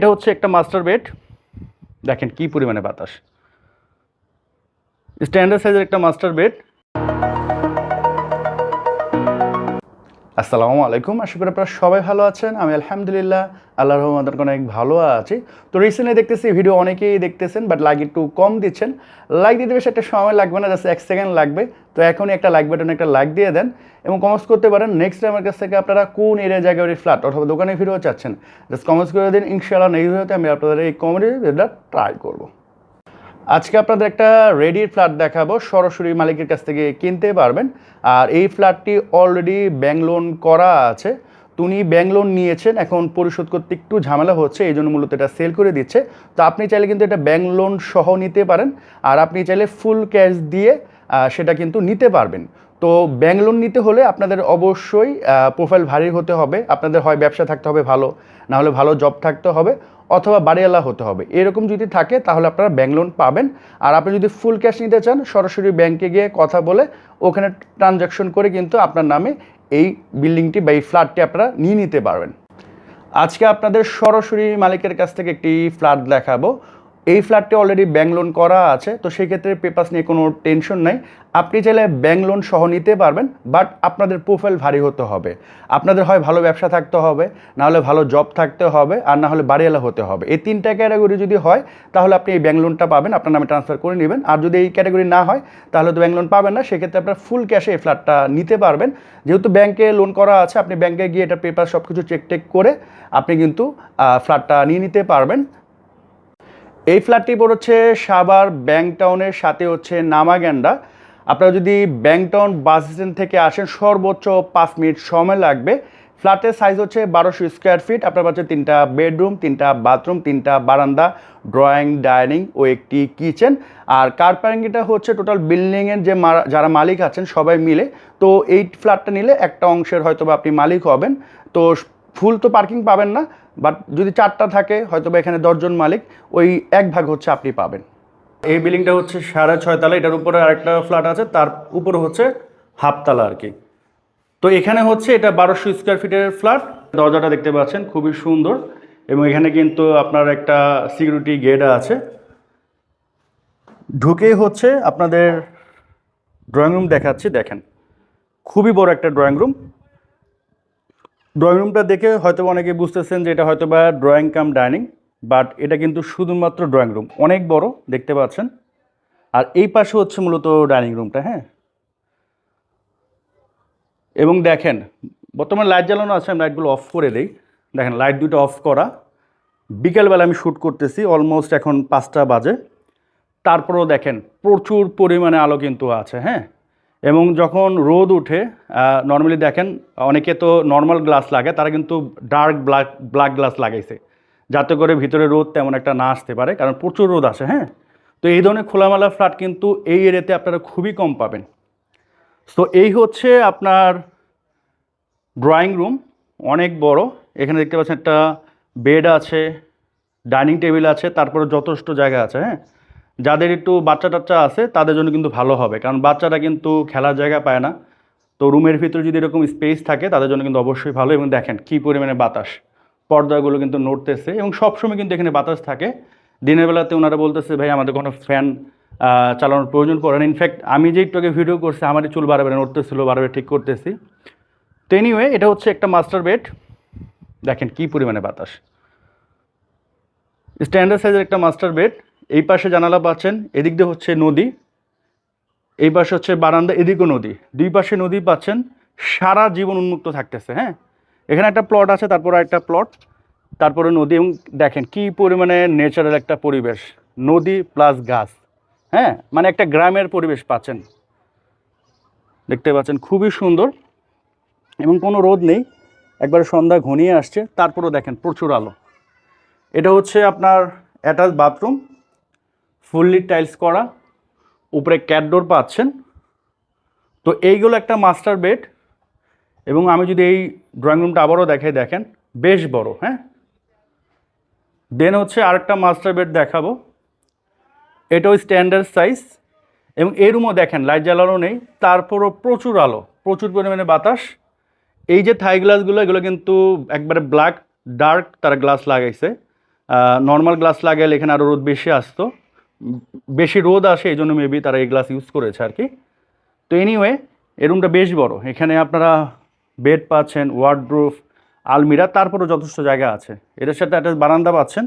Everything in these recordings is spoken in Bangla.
এটা হচ্ছে একটা মাস্টার বেড দেখেন কি পরিমাণে বাতাস। স্ট্যান্ডার্ড সাইজের একটা মাস্টার বেড আসসালামু আলাইকুম। আশা করি আপনারা সবাই ভালো আছেন। আমি আলহামদুলিল্লাহ, আল্লাহর রহমতের অনেক ভালো আছি। তো রিসেন্টলি দেখতেছি ভিডিও অনেকেই দেখতেছেন বাট লাইক একটু কম দিচ্ছেন। লাইক দিতে বেশি একটা সময় লাগবে না জাস্ট এক সেকেন্ড লাগবে। তো এখনই একটা লাইক বাটনে একটা লাইক দিয়ে দেন এবং কমেন্টস করতে পারেন। নেক্সট আমার কাছ থেকে আপনারা কোন এরিয়া জায়গায় ফ্ল্যাট অথবা দোকানে ভিডিও চাচ্ছেন জাস্ট কমেন্টস করে দিন। ইনশাআল্লাহ নেক্সট ভিডিওতে আমি আপনাদের এই কমেডি ট্রাই করব। আজকে আপনাদের একটা রেডি ফ্ল্যাট দেখাবো, সরাসরি মালিকের কাছ থেকে কিনতে পারবেন। আর এই ফ্ল্যাটটি অলরেডি ব্যাংক লোন করা আছে। উনি ব্যাংক লোন নিয়েছেন, এখন পরিশোধ করতে একটু ঝামেলা হচ্ছে, এই জন্য মূলত এটা সেল করে দিচ্ছে। তো আপনি চাইলে কিন্তু এটা ব্যাংক লোন সহ নিতে পারেন, আর আপনি চাইলে ফুল ক্যাশ দিয়ে সেটা কিন্তু নিতে পারবেন। তো ব্যাংক লোন নিতে হলে আপনাদের অবশ্যই প্রোফাইল ভারী হতে হবে। আপনাদের হয় ব্যবসা থাকতে হবে ভালো, না হলে ভালো জব থাকতে হবে, অথবা বাড়িওয়ালা হতে হবে। এরকম যদি থাকে, তাহলে আপনারা ব্যাংক লোন পাবেন। আর আপনি যদি ফুল ক্যাশ নিতে চান, সরাসরি ব্যাংকে গিয়ে কথা বলে ওখানে ট্রানজাকশন করে কিন্তু আপনার নামে এই বিল্ডিংটি বা এই ফ্ল্যাটটি আপনারা নিয়ে নিতে পারবেন। আজকে আপনাদের সরাসরি মালিকের কাছ থেকে একটি ফ্ল্যাট দেখাবো। এই ফ্ল্যাটটি অলরেডি ব্যাংক লোন করা আছে, তো সেক্ষেত্রে পেপার্স নিয়ে কোনো টেনশন নাই। আপনি চাইলে ব্যাংক লোন সহ নিতে পারবেন বাট আপনাদের প্রোফাইল ভারী হতে হবে। আপনাদের হয় ভালো ব্যবসা থাকতে হবে, না হলে ভালো জব থাকতে হবে, আর না হলে বাড়িওয়ালা হতে হবে। এই তিনটা ক্যাটাগরি যদি হয়, তাহলে আপনি এই ব্যাংক লোনটা পাবেন, আপনার নামে ট্রান্সফার করে নেবেন। আর যদি এই ক্যাটাগরি না হয়, তাহলে তো ব্যাংক লোন পাবেন না। সেক্ষেত্রে আপনার ফুল ক্যাশে এই ফ্ল্যাটটা নিতে পারবেন। যেহেতু ব্যাংকে লোন করা আছে, আপনি ব্যাংকে গিয়ে এটা পেপার সব কিছু চেক টেক করে আপনি কিন্তু ফ্ল্যাটটা নিয়ে নিতে পারবেন। এই ফ্ল্যাটটি পড়ছে সাভার ব্যাংক টাউনের সাথে হচ্ছে নামাগ্যান্ডা আপনারা যদি ব্যাংক টাউন বাস স্ট্যান্ড থেকে আসেন, সর্বোচ্চ পাঁচ মিনিট সময় লাগবে। ফ্ল্যাটের সাইজ হচ্ছে বারোশো স্কোয়ার ফিট আপনার পাচ্ছে তিনটা বেডরুম তিনটা বাথরুম তিনটা বারান্দা ড্রয়িং ডাইনিং ও একটি কিচেন আর কার পার্কিংটা হচ্ছে টোটাল বিল্ডিংয়ের যে যারা মালিক আছেন সবাই মিলে। তো এই ফ্ল্যাটটা নিলে একটা অংশের হয়তো বা আপনি মালিক হবেন। তো ফুল তো পার্কিং পাবেন না। বাট যদি চারটা থাকে হয়তো বা এখানে দশজন মালিক, ওই এক ভাগ হচ্ছে আপনি পাবেন। এই বিল্ডিংটা হচ্ছে সাড়ে ছয় তালা, এটার উপরে আরেকটা ফ্ল্যাট আছে, তার উপরে হচ্ছে হাফতলা আর কি। তো এখানে হচ্ছে এটা বারোশো স্কোয়ার ফিটের ফ্ল্যাট, দরজাটা দেখতে পাচ্ছেন, খুবই সুন্দর। এবং এখানে কিন্তু আপনার একটা সিকিউরিটি গেট আছে। ঢুকেই হচ্ছে আপনাদের ড্রয়িং রুম দেখাচ্ছি, দেখেন। খুবই বড় একটা ড্রয়িং রুম। ড্রয়িং রুমটা দেখে হয়তো অনেকে বুঝতেছেন যে এটা হয়তো বা ড্রয়িং কাম ডাইনিং বাট এটা কিন্তু শুধুমাত্র ড্রয়িং রুম অনেক বড়, দেখতে পাচ্ছেন। আর এই পাশে হচ্ছে মূলত ডাইনিং রুমটা হ্যাঁ? এবং দেখেন, বর্তমানে লাইট জ্বালানো আছে, আমি লাইটগুলো অফ করে দিই। দেখেন লাইট দুটো অফ করা। বিকেলবেলা আমি শ্যুট করতেছি অলমোস্ট এখন পাঁচটা বাজে। তারপরেও দেখেন, প্রচুর পরিমাণে আলো কিন্তু আছে হ্যাঁ? এবং যখন রোদ উঠে নর্মালি দেখেন অনেকে তো নর্মাল গ্লাস লাগে, তারা কিন্তু ডার্ক ব্ল্যাক ব্ল্যাক গ্লাস লাগাইছে। যাতে করে ভিতরে রোদ তেমন একটা না আসতে পারে, কারণ প্রচুর রোদ আসে হ্যাঁ? তো এই ধরনের খোলামেলা ফ্ল্যাট কিন্তু এই এরিয়াতে আপনারা খুবই কম পাবেন। তো এই হচ্ছে আপনার ড্রয়িং রুম অনেক বড়। এখানে দেখতে পাচ্ছেন একটা বেড আছে ডাইনিং টেবিল আছে, তারপরে যথেষ্ট জায়গা আছে হ্যাঁ? যাদের একটু বাচ্চা টাচ্চা আছে, তাদের জন্য কিন্তু ভালো হবে। কারণ বাচ্চারা কিন্তু খেলার জায়গা পায় না। তো রুমের ভিতরে যদি এরকম স্পেস থাকে, তাদের জন্য কিন্তু অবশ্যই ভালো। এবং দেখেন কী পরিমাণে বাতাস। পর্দাগুলো কিন্তু নড়তেছে এবং সবসময় কিন্তু এখানে বাতাস থাকে। দিনের বেলাতে ওনারা বলতেছে, ভাই, আমাদের কোনো ফ্যান চালানোর প্রয়োজন পড়ে না। ইনফ্যাক্ট আমি যে একটু আগে ভিডিও করছি, আমারই চুল বারবার নড়তেছিল বারবার ঠিক করতেছি। তো এনিওয়ে এটা হচ্ছে একটা মাস্টার বেড দেখেন কী পরিমাণে বাতাস। স্ট্যান্ডার্ড সাইজের একটা মাস্টার বেড এই পাশে জানালা পাচ্ছেন, এদিক দিয়ে হচ্ছে নদী, এই পাশে হচ্ছে বারান্দা, এদিকও নদী। দুই পাশে নদী পাচ্ছেন, সারা জীবন উন্মুক্ত থাকতেছে হ্যাঁ? এখানে একটা প্লট আছে, তারপরে একটা প্লট তারপরে নদী, এবং দেখেন কি পরিমাণে নেচারাল একটা পরিবেশ, নদী প্লাস গাছ হ্যাঁ? মানে একটা গ্রামের পরিবেশ পাচ্ছেন। দেখতে পাচ্ছেন, খুবই সুন্দর, এবং কোনো রোদ নেই, একবার সন্ধ্যা ঘনিয়ে আসছে, তারপরও দেখেন প্রচুর আলো। এটা হচ্ছে আপনার অ্যাটাচ বাথরুম ফুললি টাইলস করা, উপরে ক্যাটডোর পাচ্ছেন। তো এইগুলো একটা মাস্টার বেড এবং আমি যদি এই ড্রয়িং রুমটা আবারও দেখাই, দেখেন, বেশ বড় হ্যাঁ? দেন হচ্ছে আরেকটা মাস্টার বেড দেখাবো। এটাও স্ট্যান্ডার্ড সাইজ এবং এই রুমও দেখেন, লাইট জ্বালানো নেই, তারপরও প্রচুর আলো, প্রচুর পরিমাণে বাতাস। এই যে থাই গ্লাসগুলো, এগুলো কিন্তু একবারে ব্ল্যাক, ডার্ক, তারা গ্লাস লাগাইছে। নর্মাল গ্লাস লাগাইলে এখানে আরও রোদ বেশি আসতো। বেশি রোদ আসে এই জন্য মেবি তারা এই গ্লাস ইউজ করেছে আর কি। তো এনিওয়ে এই রুমটা বেশ বড়। এখানে আপনারা বেড পাচ্ছেন ওয়ার্ড্রোফ আলমিরা, তারপরও যথেষ্ট জায়গা আছে। এটার সাথে একটা বারান্দা পাচ্ছেন।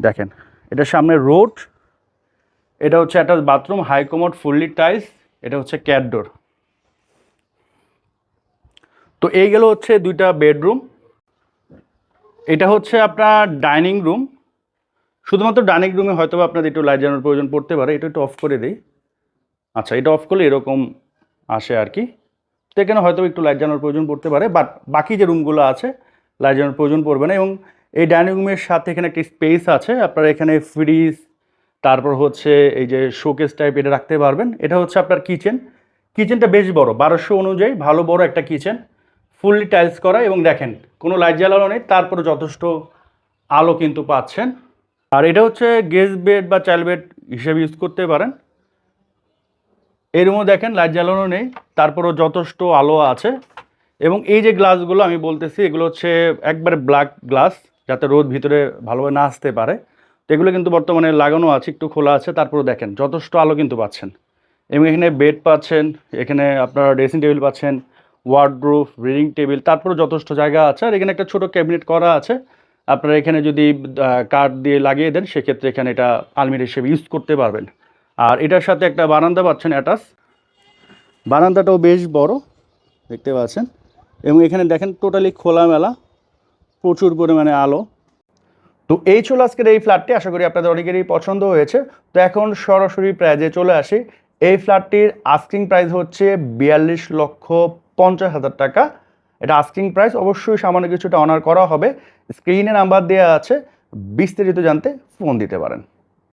দেখেন এটার সামনে রোড এটা হচ্ছে একটা bathroom high commode fully tiles এটা হচ্ছে ক্যাটডোর তো এই গেল হচ্ছে দুইটা বেডরুম এটা হচ্ছে আপনার ডাইনিং রুম শুধুমাত্র ডাইনিং রুমে হয়তো আপনাদের একটু লাইট জ্বালানোর প্রয়োজন পড়তে পারে, এটা একটু অফ করে দিই। আচ্ছা এটা অফ করলে এরকম আসে আর কি। তো এখানে হয়তো একটু লাইট জ্বালানোর প্রয়োজন পড়তে পারে বাট বাকি যে রুমগুলো আছে লাইট জ্বালানোর প্রয়োজন পড়বে না এবং এই ডাইনিং রুমের সাথে এখানে একটি স্পেস আছে, আপনারা এখানে ফ্রিজ তারপর হচ্ছে এই যে শোকেস টাইপ এটা রাখতে পারবেন। এটা হচ্ছে আপনার কিচেন কিচেনটা বেশ বড়, বারোশো অনুযায়ী ভালো বড় একটা কিচেন ফুললি টাইলস করা এবং দেখেন, কোনো লাইট জ্বালানো নেই তারপরে যথেষ্ট আলো কিন্তু পাচ্ছেন। আর এটা হচ্ছে গেস্ট বেড বা চাইল্ড বেড হিসেবে ইউজ করতে পারেন। এই রুমও দেখেন লাইট জ্বালানো নেই, তারপরেও যথেষ্ট আলো আছে। এবং এই যে গ্লাসগুলো আমি বলতেছি, এগুলো হচ্ছে একবারে ব্ল্যাক গ্লাস, যাতে রোদ ভিতরে ভালোভাবে না আসতে পারে। তো এগুলো কিন্তু বর্তমানে লাগানো আছে, একটু খোলা আছে তারপরে দেখেন যথেষ্ট আলো কিন্তু পাচ্ছেন। এবং এখানে বেড পাচ্ছেন, এখানে আপনারা ড্রেসিং টেবিল পাচ্ছেন ওয়ার্ড্রোফ রিডিং টেবিল তারপরে যথেষ্ট জায়গা আছে। আর এখানে একটা ছোট ক্যাবিনেট করা আছে আপনারা এখানে যদি কাঠ দিয়ে লাগিয়ে দেন, সেক্ষেত্রে এখানে এটা আলমির হিসেবে ইউজ করতে পারবেন। আর এটার সাথে একটা বারান্দা পাচ্ছেন, অ্যাটাচ। বারান্দাটাও বেশ বড়, দেখতে পাচ্ছেন। এবং এখানে দেখেন টোটালি খোলামেলা, প্রচুর পরিমাণে আলো। তো এই ছিল আজকের এই ফ্ল্যাটটি আশা করি আপনাদের অনেকেরই পছন্দ হয়েছে। তো এখন সরাসরি প্রাইজে চলে আসি। এই ফ্ল্যাটটির আস্কিং প্রাইস হচ্ছে বিয়াল্লিশ লক্ষ পঞ্চাশ হাজার টাকা। এটা আস্কিং প্রাইস অবশ্যই সামান্য কিছুটা অনার করা হবে। স্ক্রিনে নাম্বার দেওয়া আছে, বিস্তারিত জানতে ফোন দিতে পারেন।